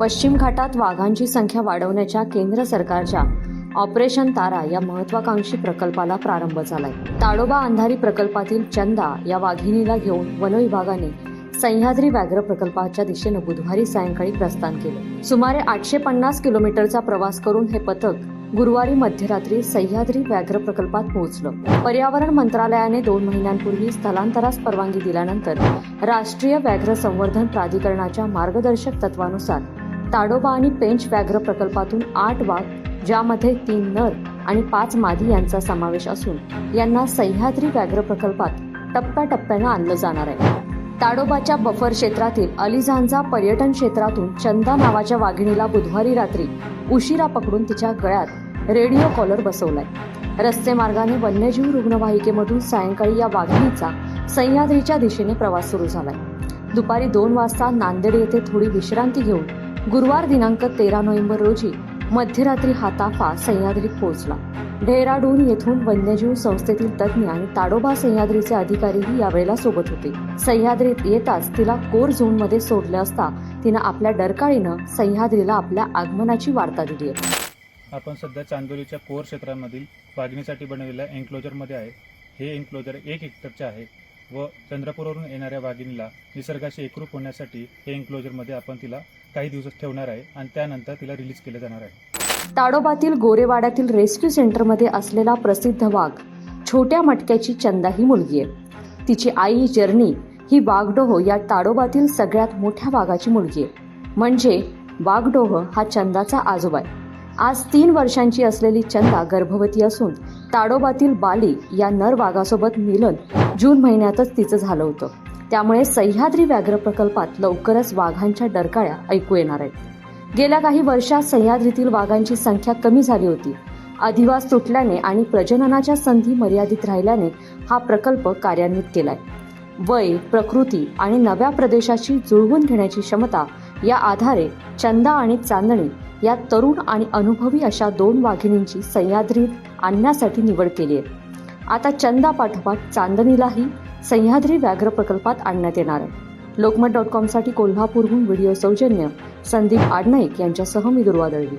पश्चिम घाटात वाघांची संख्या वाढवण्याच्या केंद्र सरकारच्या ऑपरेशन तारा या महत्वाकांक्षी प्रकल्पाला प्रारंभ झालाय. ताडोबा अंधारी प्रकल्पातील चंदा या वाघिणीला घेऊन वनविभागाने सह्याद्री व्याघ्र प्रकल्पाच्या दिशेनं बुधवारी सायंकाळी प्रस्थान केलं. सुमारे आठशे पन्नास किलोमीटरचा प्रवास करून हे पथक गुरुवारी मध्यरात्री सह्याद्री व्याघ्र प्रकल्पात पोहोचलं. पर्यावरण मंत्रालयाने दोन महिन्यांपूर्वी स्थलांतरास परवानगी दिल्यानंतर राष्ट्रीय व्याघ्र संवर्धन प्राधिकरणाच्या मार्गदर्शक तत्वानुसार ताडोबा आणि पेंच व्याघ्र प्रकल्पातून आठ वाघ ज्यामध्ये तीन नर आणि पाच मादी यांचा समावेश असून यांना सह्याद्री व्याघ्र प्रकल्पात टप्प्याटप्प्यानं आणलं जाणार आहे. ताडोबाच्या बफर क्षेत्रातील अलिझांजा पर्यटन क्षेत्रातून चंदा नावाच्या वाघिणीला बुधवारी रात्री उशिरा पकडून तिच्या गळ्यात रेडिओ कॉलर बसवलाय. रस्ते मार्गाने वन्यजीव रुग्णवाहिकेमधून सायंकाळी या वाघिणीचा सह्याद्रीच्या दिशेने प्रवास सुरू झालाय. दुपारी दोन वाजता नांदेड येथे थोडी विश्रांती घेऊन गुरुवार दिनांक तेरा नोव्हेंबर रोजी मध्यरात्री हा ताफा सह्याद्रीत पोहोचला. डेहराडून येथून वन्यजीव संस्थेतील तज्ज्ञ आणि ताडोबा सह्याद्रीचे अधिकारीही यावेळेला सोबत होते. सह्याद्रीत येताच तिला कोर झोनमध्ये सोडले असता तिनं आपल्या डरकाळीनं सह्याद्रीला आपल्या आगमनाची वार्ता दिली आहे. आपण सध्या चांदोलीच्या कोर क्षेत्रामधील वाघिणीसाठी बनवलेल्या एन्क्लोजरमध्ये आहे. हे एन्क्लोजर एक हेक्टरचे आहे. व चंद्रपूरवरून येणाऱ्या वाघिणीला निसर्गाशी एकरूप होण्यासाठी हे एन्क्लोजरमध्ये आपण तिला काही दिवस ठेवणार आहे आणि त्यानंतर तिला रिलीज केलं जाणार आहे. ताडोबातील गोरेवाड्यातील रेस्क्यू सेंटरमध्ये असलेला प्रसिद्ध वाघ छोट्या मटक्याची चंदा ही मुलगी आहे. तिची आई जर्नी ही वाघडोह या ताडोबातील सगळ्यात मोठ्या वाघाची मुलगी आहे. म्हणजे वाघडोह हा चंदाचा आजोबा आहे. आज तीन वर्षांची असलेली चंदा गर्भवती असून ताडोबातील बाली या नर वाघासोबत मिलन जून महिन्यातच तिचं झालं होतं. त्यामुळे सह्याद्री व्याघ्र प्रकल्पात लवकरच वाघांच्या डरकाळ्या ऐकू येणार आहेत. गेल्या काही वर्षात सह्याद्रीतील वाघांची संख्या कमी झाली होती. अधिवास तुटल्याने आणि प्रजननाच्या संधी मर्यादित राहिल्याने हा प्रकल्प कार्यान्वित केलाय. वय प्रकृती आणि नव्या प्रदेशाची जुळवून घेण्याची क्षमता या आधारे चंदा आणि चांदणी या तरुण आणि अनुभवी अशा दोन वाघिणींची सह्याद्रीत आणण्यासाठी निवड केली आहे. आता चंदा पाठोपाठ चांदणीलाही सह्याद्री व्याघ्र प्रकल्पात आणण्यात येणार आहे. लोकमत डॉट कॉमसाठी कोल्हापूरहून व्हिडिओ सौजन्य संदीप आडनाईक यांच्यासह मी दुर्वा दळवी.